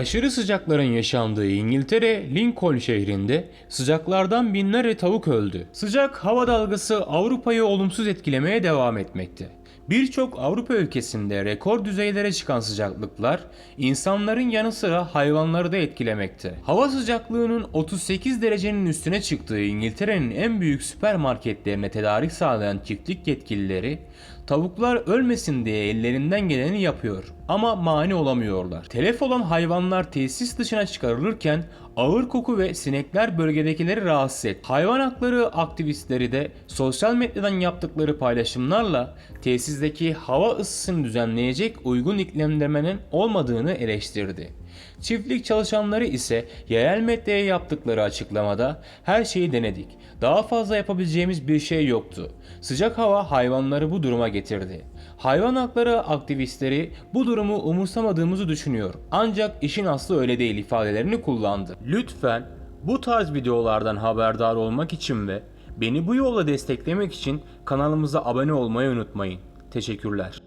Aşırı sıcakların yaşandığı İngiltere, Lincoln şehrinde sıcaklardan binlerce tavuk öldü. Sıcak hava dalgası Avrupa'yı olumsuz etkilemeye devam etmekte. Birçok Avrupa ülkesinde rekor düzeylere çıkan sıcaklıklar insanların yanı sıra hayvanları da etkilemekte. Hava sıcaklığının 38 derecenin üstüne çıktığı İngiltere'nin en büyük süpermarketlerine tedarik sağlayan çiftlik yetkilileri tavuklar ölmesin diye ellerinden geleni yapıyor ama mani olamıyorlar. Telef olan hayvanlar tesis dışına çıkarılırken ağır koku ve sinekler bölgedekileri rahatsız etti. Hayvan hakları aktivistleri de sosyal medyadan yaptıkları paylaşımlarla tesisteki hava ısısını düzenleyecek uygun iklimlemenin olmadığını eleştirdi. Çiftlik çalışanları ise yerel medyaya yaptıkları açıklamada her şeyi denedik. Daha fazla yapabileceğimiz bir şey yoktu. Sıcak hava hayvanları bu duruma getirdi. Hayvan hakları aktivistleri bu durumu umursamadığımızı düşünüyor. Ancak işin aslı öyle değil ifadelerini kullandı. Lütfen bu tarz videolardan haberdar olmak için ve beni bu yolla desteklemek için kanalımıza abone olmayı unutmayın. Teşekkürler.